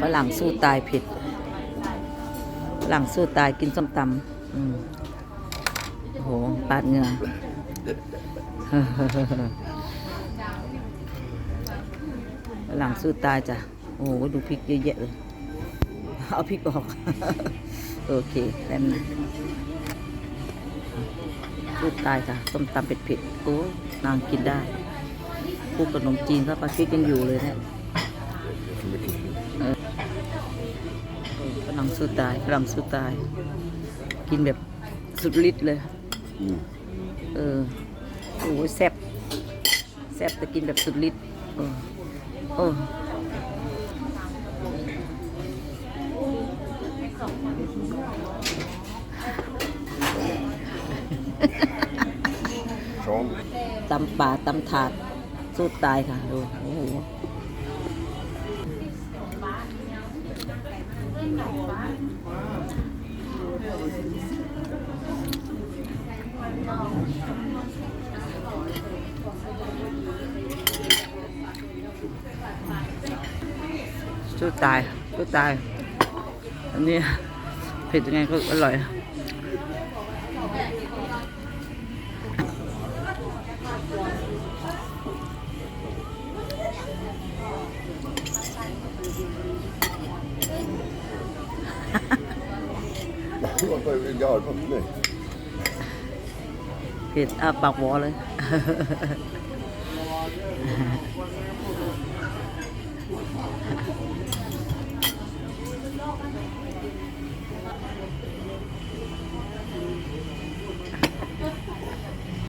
ฝรั่งสู้ตายผ็ดฝรั่งสู้ตายกินส้มตำอืมโอ้โหปาดเหงื่อฝรั่งสู้ตายจ้ะ โอ้โหดูพริกเยอะแยะเลย เอาพริกออก โอเคแป๊บนะสู้ตายจ้ะส้มตำเผ็ดๆโอ้นางกินได้พวกขนมจีนก็ปลาพริกยังอยู่เลยเนี่ย ฝรั่งสู้ตายฝรั่งสู้ตาย กินแบบสุดฤทธิ์เลยอืมเออโอ้ยแซ่บแซ่บแต่กินแบบสุดฤทธิ์เออเออช้อนตำป่าตำถาดสู้ตายค่ะดูโอ้โห สู้ตายสู้ตาย อันนี้เผ็ดยังไงก็อร่อยมันไปยอดมันเลย ผ็ดอาปากหวอเลย